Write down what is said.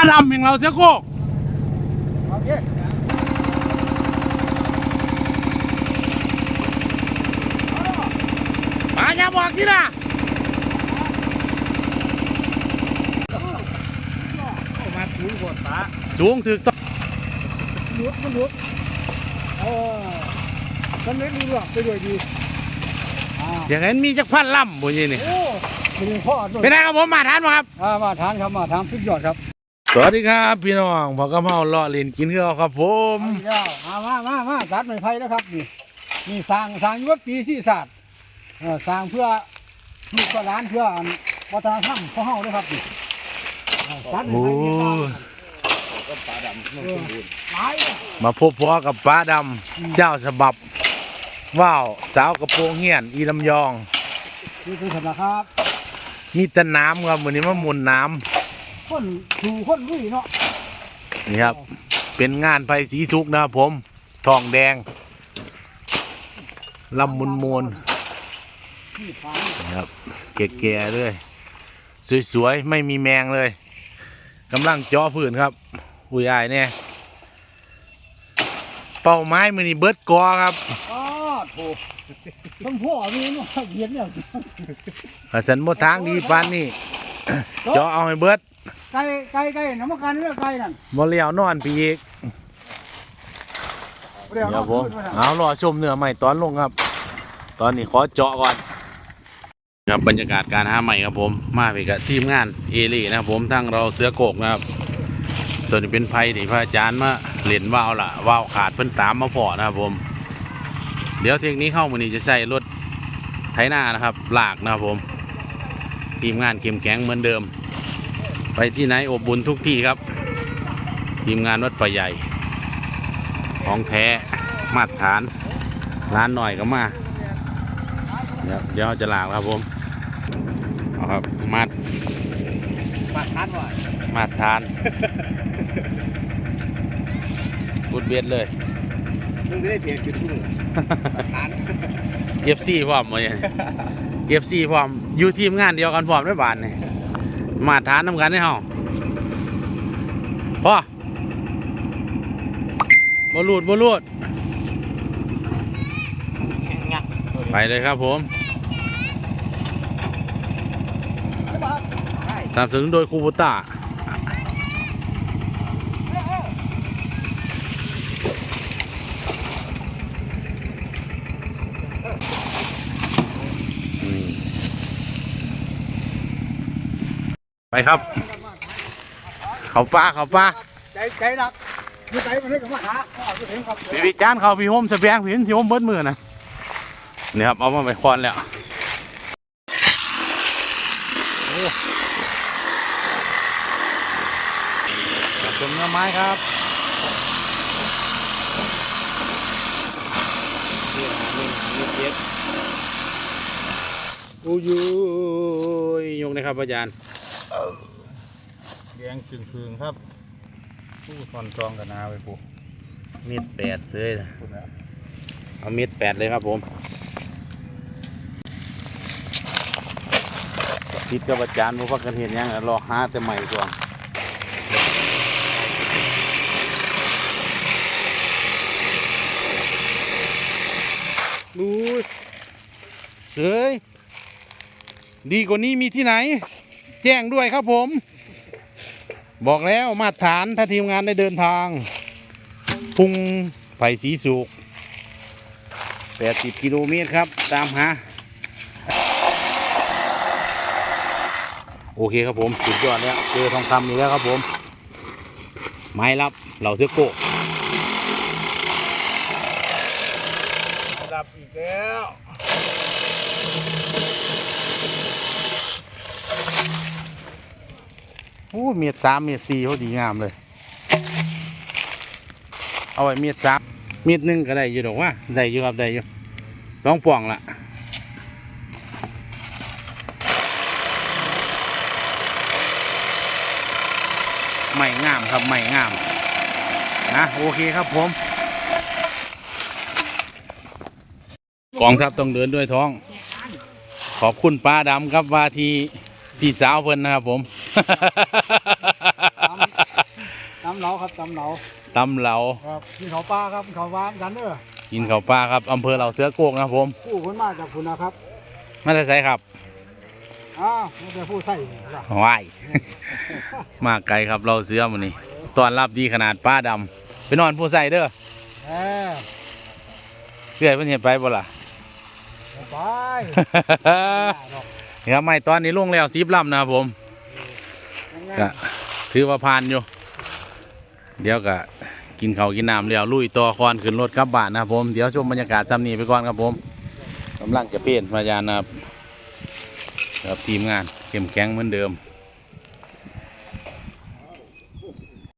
ปลาดำอย่างเราเสียโกกโอเคปลาอย่าบอกที่นะมาถูกดปลาสูงถึกต้องหลุดมันหลุดเออฉันเล่นดูหรอกไปด้วยดีอ่าอย่างนั้นมีจักพันลำบุญยี่นี่โอ้เป็นพ่อด้วยเป็นไงครับผมมาทานมาครับอ่ามาทานครับมาทานสุดยอดครับ สวัสดีครับ พี่น้องพอกระเพราเลาะเล่นกินข้าวครับ ผมเอาอีกแล้วมามามามาตัดไม้ไผ่นะครับนี่นี่สร้างสร้างอยุบปีที่ศาสตร์เออสร้างเพื่อลูกเพื่อหลานเพื่ออันวัฒนธรรมของเฮาด้วยครับนี่เอาตัดไม้โอ้ไผ่เนี่ยยเออหลายเลยมาพบพ่อกับปลาดำเจ้าฉบับว้าวสาวกระโปรงเฮียนอีลำยอง นี่คือสำนักครับ มีแต่น้ำครับวันนี้มาหมุนน้ คนดูคนรุ่ยเนาะำนี่ครับ เป็นงานไฟสีสุกนะครับผม ทองแดงลำมุนมูลที่ขายๆนะครับแก่ๆเลย สวยๆ ไม่มีแมงเลยกำลังเจาะพื้นครับ อุ้ยอายเนี่ยเป้าไม้มือนี่เบิดกอครับอ๋อโถต้องพ่อมีเนาะเย็นเนี่ยถ้าฉันหมดทางดีปานนี่เจาะเอาให้เบิด ไก่ไก่ไก่น้ำมันกันเรื่องไก่นั่นบ่เลี้ยวนอนปีอีกเดี๋ยวเดี๋ยวผมเอาเอารอชมเนื้อใหม่ตอนลงครับ ตอนนี้ขอเจาะก่อนครับบรรยากาศการหาใหม่ครับผมมาไปกับทีมงานเอลี่นะครับผมทั้งเราเสือโกกนะครับตัวนี้เป็นไพ่ที่พระอาจารย์มาเหรียญว่าวล่ะว่าวขาดเพิ่นตามมาพอนะครับผม เดี๋ยวเทคนิคเข้ามือนี้จะใช้รถไถนานะครับลากนะครับผม ทีมงานเข้มแข็งเหมือนเดิม ไปที่ไหนอบบุญทุกที่ครับ ทีมงานวัดป่าใหญ่ ของแท้มาตรฐาน ร้านหน่อยก็มา เดี๋ยวเดี๋ยวจะลากครับผมเอาครับมาดมาทานว่ะมาตรฐานกุดเบียดเลยมึงได้เพียงจุดมือทานเอฟซีพร้อมมาเนี่ยเอฟซีพร้อมอยู่ทีมงานเดียวกันพร้อมได้บานนี่ มาตรฐานน้ำกันให้เฮาพ่อบอลูดบอลูดไปเลยครับผมสนับสนุนโดยคูบูต้า ไปครับ เขาป้าเขาป้าใจใจรักมีใจมันให้กับมาหาพ่อจะเห็นครับพี่วิจานเขาพี่โฮมสแปงพี่เห็นสิโฮมเบิดมือนะนี่ครับเอามาไปคอนแล้วโอ้ต้นเนื้อไม้ครับเรียกหาเรียกหาเรียกเจ็ดโอ้ยยกนะครับอาจารย์ แดงจึงพึงครับ ผู้ซอนจองกับนาไปปุ๊มีดแปดเลยนะคุณนะเอามีดแปดเลยครับผมคิดกับอาจารย์ว่าพักกันเห็นยังรอหาแต่ใหม่ก่อนดูเสยดีกว่านี้มีที่ไหน แจ้งด้วยครับผม บอกแล้วมาตรฐานถ้าทีมงานได้เดินทางพุงไผ่สีสุก80 กิโลเมตรครับ ตามหา โอเคครับผม สุดยอดแล้วเจอทองคำอีกแล้วครับผม ไม้รับเหล่าเสือโกรับอีกแล้ว โอ้เมียดสามเมียดสี่เขาดีงามเลย เอาไว้เมียดสามเมียดหนึ่งก็ได้อยู่ดอกว่าได้อยู่ครับได้อยู่ลองป่องละไม่งามครับไม่งามนะโอเคครับผมกองทัพต้องเดินด้วยท้อง ขอบคุณป้าดำครับว่าที่พี่สาวเพิ่นนะครับผม ตำเหนาตำเหลาครับที่เขาปลาครับเขาวางกันเด้อกินข้าวปลาครับอำเภอเหล่าเสือโกกนะครับผมผู้คนมาจากคุณนะครับมาได้ใส่ครับอ้าวไม่ใช่ผู้ใส่นี่ครับว้ายมาไกลครับเราเสือมันนี่ตอนรับดีขนาดป้าดำไปนอนผู้ใส่เด้อเออเพื่อนเพิ่นเห็นไปบ่ล่ะไปดอกครับไม่ตอนนี้ลงแล้วซีบลำนะครับผมง่าย ก็ถือว่าผ่านอยู่ เดี๋ยวก็กินข้าวกินน้ำแล้วลุยต่อคอนขึ้นรถกลับบ้านนะผม เดี๋ยวชมบรรยากาศจำนี้ไปก่อนครับผมกำลังจะเปลี่ยนพยานนะครับ ทีมงานเข้มแข็งเหมือนเดิม